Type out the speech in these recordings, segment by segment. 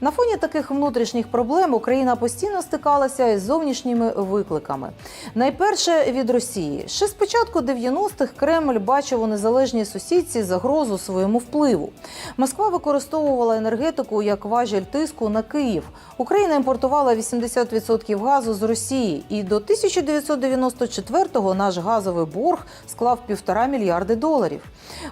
На фоні таких внутрішніх проблем Україна постійно стикалася із зовнішніми викликами. Найперше від Росії. Ще з початку 90-х Кремль бачив у незалежній сусідці загрозу своєму впливу. Москва використовувала енергетику як важіль тиску на Київ. Україна імпортувала 80% газу з Росії, і до 1994-го наш газовий борг склав півтора мільярди доларів.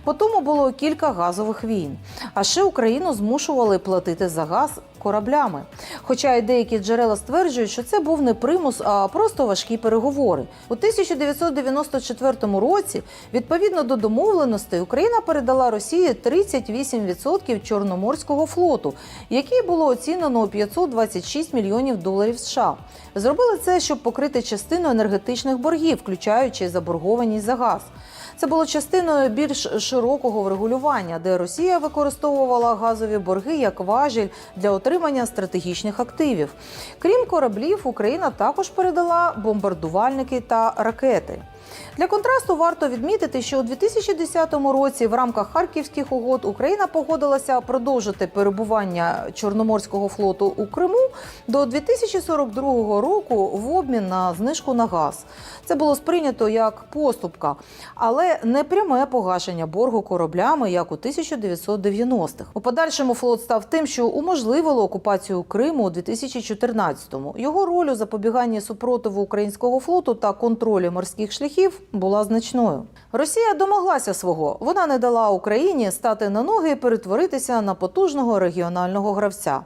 По тому було кілька газових війн. А ще Україну змушували платити за газ кораблями. Хоча й деякі джерела стверджують, що це був не примус, а просто важкі переговори. У 1994 році, відповідно до домовленостей, Україна передала Росії 38% Чорноморського флоту, який було оцінено у 526 мільйонів доларів США. Зробили це, щоб покрити частину енергетичних боргів, включаючи заборгованість за газ. Це було частиною більш широкого врегулювання, де Росія використовувала газові борги як важіль для отримання стратегічних активів. Крім кораблів, Україна також передала бомбардувальники та ракети. Для контрасту варто відмітити, що у 2010 році в рамках харківських угод Україна погодилася продовжити перебування Чорноморського флоту у Криму до 2042 року в обмін на знижку на газ. Це було сприйнято як поступка, але не пряме погашення боргу короблями, як у 1990-х. У подальшому флот став тим, що уможливило окупацію Криму у 2014-му. Його роль у запобіганні супротиву українського флоту та контролі морських шляхів була значною. Росія домоглася свого. Вона не дала Україні стати на ноги і перетворитися на потужного регіонального гравця.